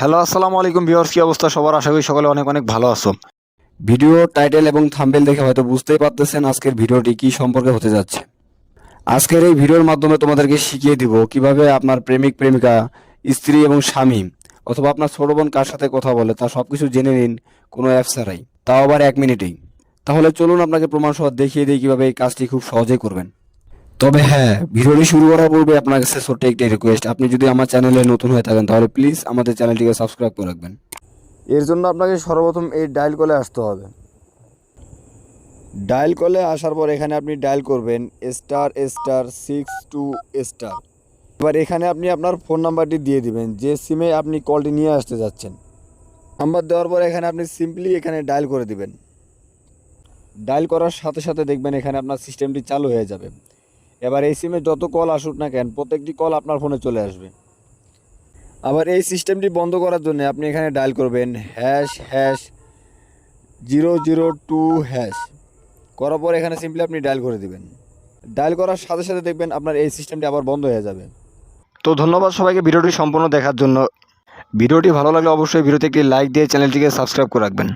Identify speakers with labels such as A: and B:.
A: Hello, আসসালামু আলাইকুম viewers, কি অবস্থা? সবার আশা করি সকলে অনেক অনেক ভালো আছো।
B: ভিডিও, টাইটেল এবং থাম্বেল দেখে হয়তো বুঝতেই পারতেছেন আজকের ভিডিওটি কি সম্পর্কে হতে যাচ্ছে। আজকের এই ভিডিওর মাধ্যমে তোমাদেরকে শিখিয়ে দিব কীভাবে আপনার প্রেমিক, প্রেমিকা, স্ত্রী এবং স্বামী অথবা আপনার ছোট বোন কার সাথে কথা বলে তা সবকিছু জেনে নিন, কোনো অ্যাপ ছাড়াই। তাও আবার এক মিনিটেই। তাহলে চলুন আপনাকে প্রমাণ সহ দেখিয়ে দিই কীভাবে এই কাজটি খুব সহজেই করবেন। তবে হ্যাঁ ভিডিওটি শুরু করার পূর্বে আপনার কাছে ছোট্ট একটি রিকোয়েস্ট আপনি যদি আমার চ্যানেলে নতুন হয়ে থাকেন, তাহলে প্লিজ আমাদের চ্যানেলটিকে সাবস্ক্রাইব করে রাখবেন।
A: এর জন্য আপনাকে সর্বপ্রথম এই ডায়াল কলে আসতে হবে। ডায়াল কলে আসার পর এখানে আপনি ডায়াল করবেন star star six two star এবার এখানে আপনি আপনার ফোন নাম্বারটি দিয়ে দিবেন, যে সিমে আপনি কলটি নিয়ে আসতে যাচ্ছেন। নাম্বার দেওয়ার পর এখানে আপনি সিম্পলি এখানে ডায়াল করে দিবেন। ডায়াল করার সাথে সাথে দেখবেন এখানে আপনার সিস্টেমটি চালু হয়ে যাবে। এবার এই সিমে যত কল আসুক না কেন, প্রত্যেকটি কল আপনার ফোনে চলে আসবে। আবার এই সিস্টেমটি বন্ধ করার জন্য আপনি এখানে ডায়াল করবেন hash hash zero zero two hash করার পর এখানে সিম্পলি আপনি ডায়াল করে দিবেন। ডায়াল করার সাথে সাথে দেখবেন আপনার এই সিস্টেমটি আবার বন্ধ হয়ে যাবে। তো ধন্যবাদ সবাইকে ভিডিওটি সম্পূর্ণ দেখার জন্য। ভিডিওটি ভালো লাগলে অবশ্যই ভিডিওতে একটি লাইক দিয়ে চ্যানেলটিকে সাবস্ক্রাইব করে রাখবেন।